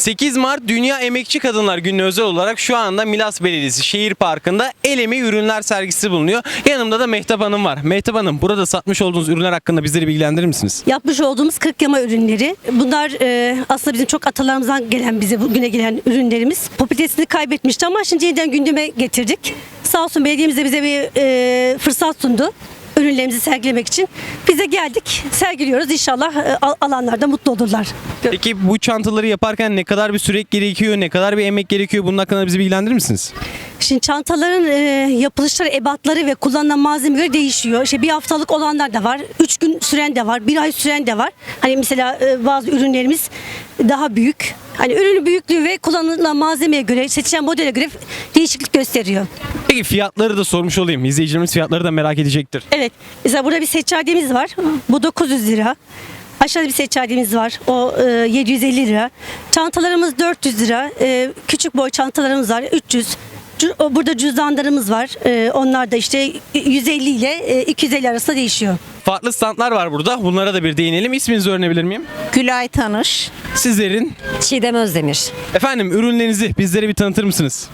8 Mart Dünya Emekçi Kadınlar Günü'ne özel olarak şu anda Milas Belediyesi Şehir Parkı'nda el emeği ürünler sergisi bulunuyor. Yanımda da Mehtap Hanım var. Mehtap Hanım burada satmış olduğunuz ürünler hakkında bizleri bilgilendirir misiniz? Yapmış olduğumuz 40 yama ürünleri. Bunlar e, aslında bizim çok atalarımızdan gelen bize bugüne gelen ürünlerimiz. Popülaritesini kaybetmişti ama şimdi yeniden gündeme getirdik. Sağ olsun belediyemiz de bize bir e, fırsat sundu ürünlerimizi sergilemek için. Biz de geldik, sergiliyoruz. İnşallah e, al- alanlar da mutlu olurlar. Peki bu çantaları yaparken ne kadar bir süre gerekiyor, ne kadar bir emek gerekiyor bunun hakkında bizi bilgilendirir misiniz? Şimdi çantaların e, yapılışları, ebatları ve kullanılan malzeme göre değişiyor. İşte bir haftalık olanlar da var, üç gün süren de var, bir ay süren de var. Hani mesela e, bazı ürünlerimiz daha büyük. Hani ürünün büyüklüğü ve kullanılan malzemeye göre, seçilen modele göre değişiklik gösteriyor. Peki fiyatları da sormuş olayım. İzleyicilerimiz fiyatları da merak edecektir. Evet, mesela burada bir seccademiz var. Bu 900 lira. Aşağıda bir seccademiz var. O e, 750 lira. Çantalarımız 400 lira. E, küçük boy çantalarımız var. 300. Cu- o- Burada cüzdanlarımız var. E, onlar da işte 150 ile e, 250 arasında değişiyor. Farklı standlar var burada. Bunlara da bir değinelim. İsminizi öğrenebilir miyim? Gülay Tanış. Sizlerin. Çiğdem Özdemir. Efendim ürünlerinizi bizlere bir tanıtır mısınız?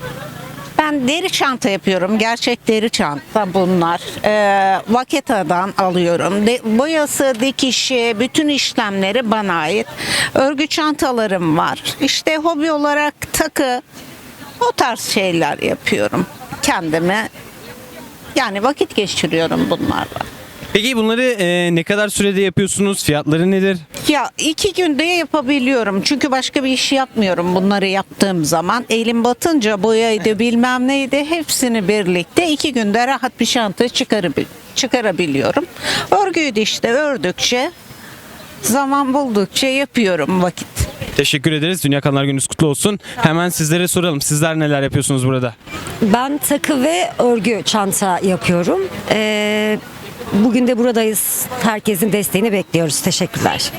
Ben deri çanta yapıyorum. Gerçek deri çanta bunlar. Ee, Vaketa'dan alıyorum. De, boyası, dikişi, bütün işlemleri bana ait. Örgü çantalarım var. İşte hobi olarak takı, o tarz şeyler yapıyorum. Kendime yani vakit geçiriyorum bunlarla. Peki bunları e, ne kadar sürede yapıyorsunuz? Fiyatları nedir? Ya iki günde yapabiliyorum. Çünkü başka bir iş yapmıyorum bunları yaptığım zaman. Elim batınca boyaydı bilmem neydi hepsini birlikte iki günde rahat bir çanta çıkarab- çıkarabiliyorum. Örgüyü de işte ördükçe zaman buldukça yapıyorum vakit. Teşekkür ederiz. Dünya Kadınlar Gününüz kutlu olsun. Hemen sizlere soralım. Sizler neler yapıyorsunuz burada? Ben takı ve örgü çanta yapıyorum. Ee, bugün de buradayız. Herkesin desteğini bekliyoruz. Teşekkürler.